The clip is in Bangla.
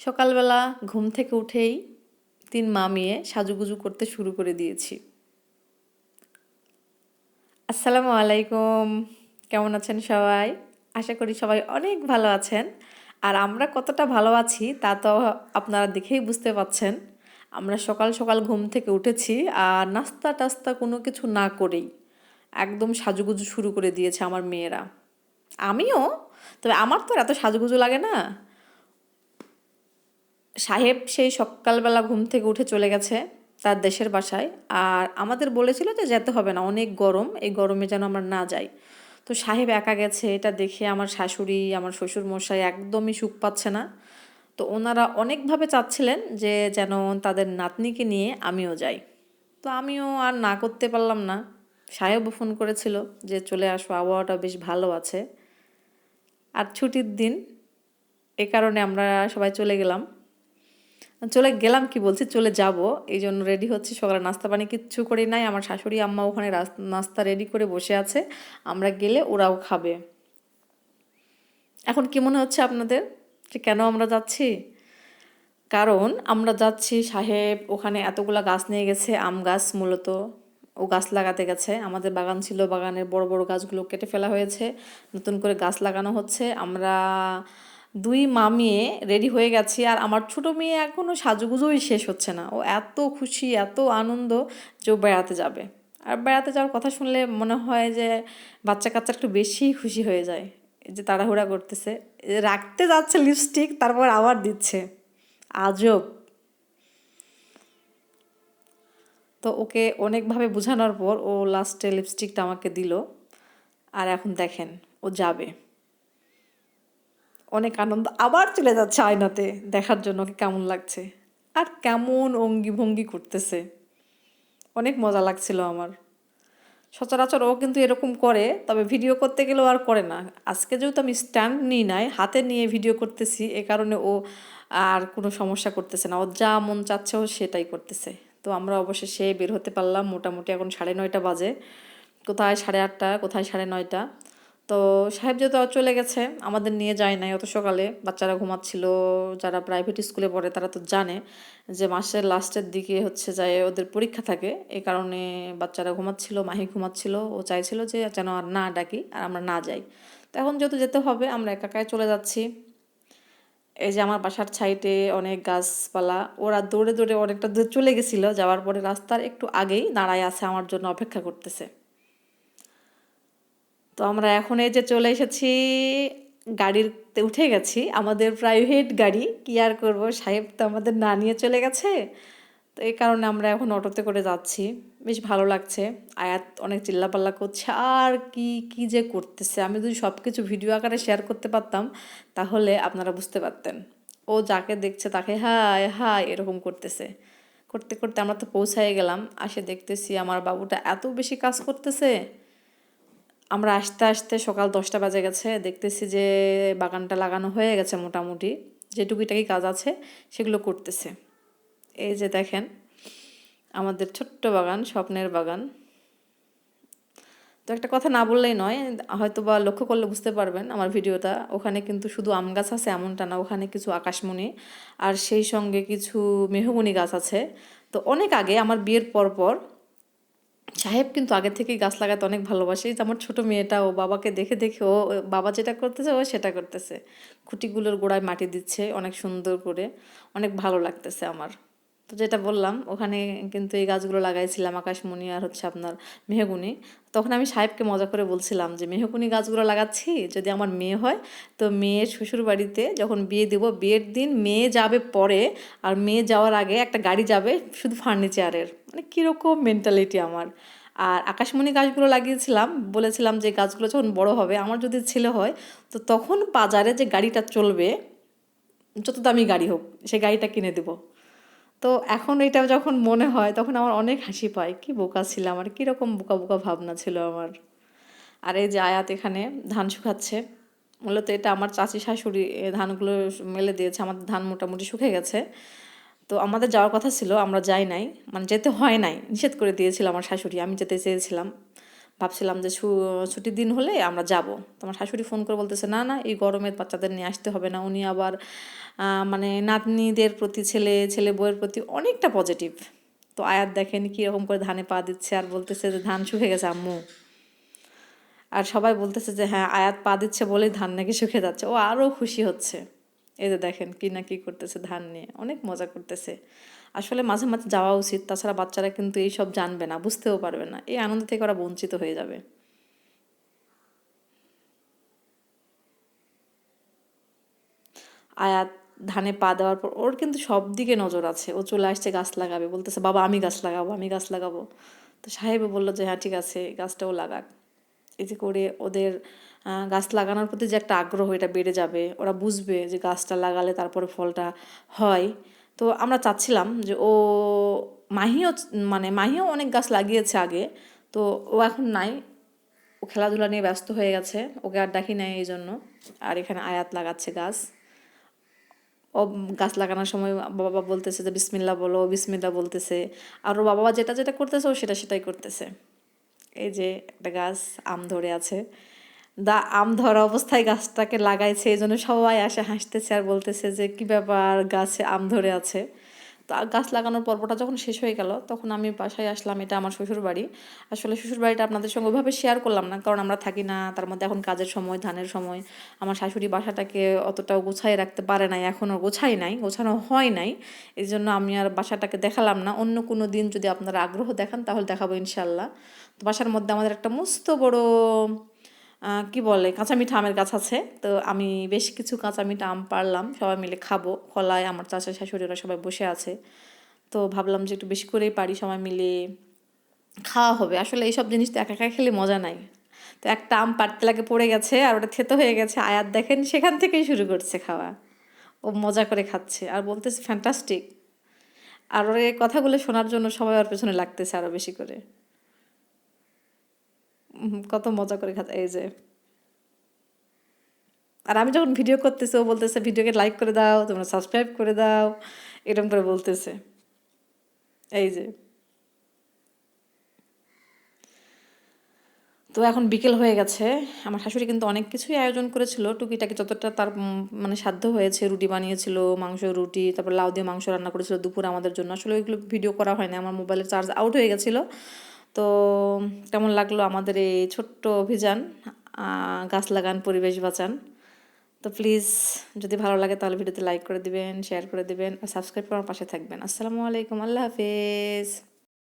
সকালবেলা ঘুম থেকে উঠেই তিন মামিয়ে সাজুগুজু করতে শুরু করে দিয়েছি। আসসালামু আলাইকুম। কেমন আছেন সবাই? আশা করি সবাই অনেক ভালো আছেন। আর আমরা কতটা ভালো আছি তা তো আপনারা দেখেই বুঝতে পাচ্ছেন। আমরা সকাল সকাল ঘুম থেকে উঠেছি আর নাস্তা টাস্তা কোনো কিছু না করেই একদম সাজুগুজু শুরু করে দিয়েছে আমার মেয়েরা। আমিও? তবে আমার তো এত সাজুগুজু লাগে না। সাহেব সেই সকালবেলা ঘুম থেকে উঠে চলে গেছে তার দেশের বাসায়। আর আমাদের বলেছিল যে যেতে হবে না, অনেক গরম, এই গরমে যেন আমরা না যাই। তো সাহেব একা গেছে, এটা দেখে আমার শাশুড়ি, আমার শ্বশুর মশাই একদমই সুখ পাচ্ছে না। তো ওনারা অনেকভাবে চাচ্ছিলেন যে যেন তাদের নাতনিকে নিয়ে আমিও যাই। তো আমিও আর না করতে পারলাম না। সাহেবও ফোন করেছিল যে চলে আসো, আবহাওয়াটা বেশ ভালো আছে। আর ছুটির দিন, এ কারণে আমরা সবাই চলে গেলাম। চলে গেলাম কি বলছি, চলে যাব। এই জন্য রেডি হচ্ছে, সকালে নাস্তা পানি কিচ্ছু করি নাই। আমার শাশুড়ি, আম্মা ওখানে নাস্তা রেডি করে বসে আছে। আমরা গেলে ওরাও খাবে। এখন কি মনে হচ্ছে আপনাদের যে কেন আমরা যাচ্ছি? কারণ আমরা যাচ্ছি সাহেব ওখানে এতগুলা গাছ নিয়ে গেছে, আম গাছ মূলত। ও গাছ লাগাতে গেছে। আমাদের বাগান ছিল, বাগানের বড় বড় গাছগুলো কেটে ফেলা হয়েছে। নতুন করে গাছ লাগানো হচ্ছে। আমরা দুই মামিয়ে রেডি হয়ে গেছি আর আমার ছোট মেয়ে এখনও সাজুগুজোই শেষ হচ্ছে না। ও এত খুশি, এত আনন্দ যে বেড়াতে যাবে। আর বেড়াতে যাওয়ার কথা শুনলে মনে হয় যে বাচ্চা কাচ্চা একটু বেশি খুশি হয়ে যায় যে তাড়াহুড়া করতেছে। রাখতে যাচ্ছে লিপস্টিক তারপর আবার দিচ্ছে। আজব। তো ওকে অনেকভাবে বোঝানোর পর ও লাস্টে লিপস্টিকটা আমাকে দিল। আর এখন দেখেন, ও যাবে। অনেক আনন্দ আবার চলে যাচ্ছে আয়নাতে দেখার জন্য ওকে কেমন লাগছে। আর কেমন অঙ্গি ভঙ্গি করতেছে। অনেক মজা লাগছিল আমার। সচরাচর ও কিন্তু এরকম করে, তবে ভিডিও করতে গেলেও আর করে না। আজকে যেহেতু আমি স্ট্যান্ড নিই নাই, হাতে নিয়ে ভিডিও করতেছি, এ কারণে ও আর কোনো সমস্যা করতেছে না। ও যা মন চাচ্ছে ও সেটাই করতেছে। তো আমরা অবশেষে বের হতে পারলাম। মোটামুটি এখন সাড়ে নয়টা বাজে। কোথায় সাড়ে আটটা, কোথায় সাড়ে নয়টা? তো সাহেব যেহেতু চলে গেছে, আমাদের নিয়ে যায় নাই। অত সকালে বাচ্চারা ঘুমাচ্ছিল, যারা প্রাইভেট স্কুলে পড়ে তারা তো জানে যে মাসের লাস্টের দিকে হচ্ছে যায় ওদের পরীক্ষা থাকে। এই কারণে বাচ্চারা ঘুমাচ্ছিল, মাহি ঘুমাচ্ছিল, ও চাইছিল যে যেন আর না ডাকি, আর আমরা না যাই। তো এখন যেহেতু যেতে হবে, আমরা একাকায় চলে যাচ্ছি। এই যে আমার বাসার সাইডে অনেক গাছপালা, ওরা দৌড়ে দৌড়ে অনেকটা দূরে চলে গেছিল, যাওয়ার পরে রাস্তার একটু আগেই দাঁড়ায় আছে, আমার জন্য অপেক্ষা করতেছে। তো আমরা এখন এই যে চলে এসেছি, গাড়িতে উঠে গেছি, আমাদের প্রাইভেট গাড়ি, কি আর করব, সাহেব তো আমাদের না নিয়ে চলে গেছে, তো এই কারণে আমরা এখন অটোতে করে যাচ্ছি, বেশ ভালো লাগছে, আয়াত অনেক চিল্লাপাল্লা করছে, আর কি কি যে করতেছে, আমি যদি সব কিছু ভিডিও আকারে শেয়ার করতে পারতাম, তাহলে আপনারা বুঝতে পারতেন, ও যাকে দেখছে তাকে হায় হায়, এরকম করতেছে, করতে করতে আমরা তো পৌঁছায় গেলাম, আসে দেখতেছি আমার বাবুটা এত বেশি কাজ করতেছে আমরা আসতে আসতে সকাল দশটা বাজে গেছে, দেখতেছি যে বাগানটা লাগানো হয়ে গেছে মোটামুটি। যে টুকিটাকি কাজ আছে, সেগুলো করতেছে। এই যে দেখেন, আমাদের ছোট্ট বাগান, স্বপ্নের বাগান। তো একটা কথা না বললেই নয় হয়তো বা লক্ষ্য করলে বুঝতে পারবেন আমার ভিডিওটা। ওখানে কিন্তু শুধু আম গাছ আছে এমনটা না, ওখানে কিছু আকাশমণি আর সেই সঙ্গে কিছু মেহগুনি গাছ আছে। তো অনেক আগে, আমার বিয়ের পর পর সাহেব কিন্তু আগে থেকেই গাছ লাগাতে অনেক ভালোবাসে। আমার ছোট মেয়েটা, ও বাবাকে দেখে দেখে ও বাবা যেটা করতেছে, ও সেটা করতেছে। খুঁটিগুলোর গোড়ায় মাটি দিচ্ছে, অনেক সুন্দর করে, অনেক ভালো লাগতেছে আমার। তো যেটা বললাম, ওখানে কিন্তু এই গাছগুলো লাগাইছিলাম, আকাশমণি আর হচ্ছে আপনার মেহগুনি। তখন আমি সাহেবকে মজা করে বলছিলাম যে, মেহগুনি গাছগুলো লাগাচ্ছি, যদি আমার মেয়ে হয়, তো মেয়ের শ্বশুর বাড়িতে যখন বিয়ে দেব, বিয়ের দিন মেয়ে যাবে পরে, আর মেয়ে যাওয়ার আগে একটা গাড়ি যাবে শুধু ফার্নিচারের। মানে কীরকম মেন্টালিটি আমার। আর আকাশমণি গাছগুলো লাগিয়েছিলাম, বলেছিলাম যে, গাছগুলো যখন বড় হবে, আমার যদি ছেলে হয়, তো তখন বাজারে যে গাড়িটা চলবে, যত দামি গাড়ি হোক, সে গাড়িটা কিনে দেবো। তো এখন এটা যখন মনে হয়, তখন আমার অনেক হাসি পায়। কি বোকা ছিলাম, আর কীরকম বোকা বোকা ভাবনা ছিল আমার। আর এই যে আয়াত এখানে ধান শুকাচ্ছে, মূলত এটা আমার চাচি শাশুড়ি ধানগুলো মেলে দিয়েছে আমাদের ধান মোটামুটি শুকে গেছে। তো আমাদের যাওয়ার কথা ছিল, আমরা যাই নাই মানে যেতে হয় নাই, নিষেধ করে দিয়েছিল আমার শাশুড়ি, আমি যেতে চেয়েছিলাম। ভাবছিলাম যে ছুটির দিন হলে আমরা যাব। তোমার শাশুড়ি ফোন করে বলতেছে, না না, এই গরমে বাচ্চাদের নিয়ে আসতে হবে না। উনি আবার মানে নাতনিদের প্রতি, ছেলে ছেলে বউয়ের প্রতি অনেকটা পজিটিভ তো আয়াত দেখেন কীরকম করে ধানে পা দিচ্ছে আর বলতেছে যে, ধান শুকে গেছে, আম্মু। আর সবাই বলতেছে যে হ্যাঁ আয়াত পা দিচ্ছে বলেই ধান নাকি শুকে যাচ্ছে। ও আরও খুশি হচ্ছে। এই যে দেখেন কি না কি করতেছে ধান নিয়ে। অনেক মজা করতেছে। আসলে মাঝে মাঝে যাওয়া উচিত, তাছাড়া বাচ্চারা কিন্তু এইসব জানবে না, বুঝতেও পারবে না। এই আনন্দ থেকে ওরা বঞ্চিত হয়ে যাবে। আয়াত, ধানে পা দেওয়ার পর ওর কিন্তু সব দিকে নজর আছে। ও চলে আসছে, গাছ লাগাবে। বলতেছে, বাবা, আমি গাছ লাগাবো, আমি গাছ লাগাবো। তো সাহেব বলল যে হ্যাঁ ঠিক আছে, গাছটাও লাগাক। এতে করে ওদের গাছ লাগানোর প্রতি যে একটা আগ্রহ, এটা বেড়ে যাবে। ওরা বুঝবে যে গাছটা লাগালে তারপরে ফলটা হয়। তো আমরা চাচ্ছিলাম যে ও মাহিও মানে মাহিও অনেক গাছ লাগিয়েছে আগে, তো ও এখন নাই। ও খেলাধুলা নিয়ে ব্যস্ত হয়ে গেছে, ওকে আর ডাকি নাই এই জন্য। আর এখানে আয়াত লাগাচ্ছে গাছ। ও গাছ লাগানোর সময় বাবা বলতেছে যে বিসমিল্লা বলো বিসমিল্লা বলতেছে। আর ওর বাবা যেটা যেটা করতেছে, ও সেটা সেটাই করতেছে। এই যে একটা গাছ, আম ধরে আছে। দা আম ধরা অবস্থায় গাছটাকে লাগাইছে, এই জন্য সবাই আসে, হাসতেছে আর বলতেছে যে, কি ব্যাপার গাছে আম ধরে আছে? তো গাছ লাগানোর পর্বটা যখন শেষ হয়ে গেল, তখন আমি বাসায় আসলাম, এটা আমার শ্বশুর বাড়ি আসলে শ্বশুর বাড়িটা আপনাদের সঙ্গে ওইভাবে শেয়ার করলাম না, কারণ আমরা থাকি না, তার মধ্যে এখন কাজের সময়, ধানের সময়। আমার শাশুড়ি বাসাটাকে অতটাও গোছায় রাখতে পারে নাই, এখনও গোছাই নাই, গোছানো হয় নাই। এই জন্য আমি আর বাসাটাকে দেখালাম না। অন্য কোনো দিন যদি আপনারা আগ্রহ দেখান, তাহলে দেখাবো ইনশাল্লাহ। তো বাসার মধ্যে আমাদের একটা মস্ত বড় কি বলে কাঁচা মিঠা আমের গাছ আছে, তো আমি বেশ কিছু কাঁচা মিঠা আম পারলাম, সবাই মিলে খাব। খলায় আমার চাচা শাশুড়িরা সবাই বসে আছে, তো ভাবলাম যে একটু বেশি করেই পারি, সবাই মিলে খাওয়া হবে। আসলে এইসব জিনিস তো একা একা খেলে মজা নাই। তো একটা আম পাড়তে লাগে পড়ে গেছে, আর ওটা থেতো হয়ে গেছে, আয়াত দেখেন সেখান থেকেই শুরু করছে খাওয়া। ও মজা করে খাচ্ছে, আর বলতেছে ফ্যান্টাস্টিক আর ওর কথাগুলো শোনার জন্য সবাই ওর পেছনে লাগতেছে আরও বেশি করে। কত মজা করে খাচ্ছে, এই যে। আর আমি যখন ভিডিও করতেছি, ও বলতেছে ভিডিওকে লাইক করে দাও, তোমরা সাবস্ক্রাইব করে দাও। এরকম করে বলতেছে। এই যে। তো এখন বিকেল হয়ে গেছে। আমার শাশুড়ি কিন্তু অনেক কিছুই আয়োজন করেছিল। টুকিটাকি যতটা তার মানে সাধ্য হয়েছে, রুটি বানিয়েছিল, মাংস, রুটি, তারপর লাউ দিয়ে মাংস রান্না করেছিল দুপুর আমাদের জন্য। আসলে ওইগুলো ভিডিও করা হয়নি, আমার মোবাইলের চার্জ আউট হয়ে গেছিল। তো কেমন লাগল আমাদের এই ছোট্ট অভিযান? গাছ লাগান, পরিবেশ বাঁচান। তো প্লিজ, যদি ভালো লাগে তাহলে ভিডিওতে লাইক করে দিবেন শেয়ার করে দিবেন আর সাবস্ক্রাইব করে আমার পাশে থাকবেন। আসসালামু আলাইকুম, আল্লাহ হাফেজ।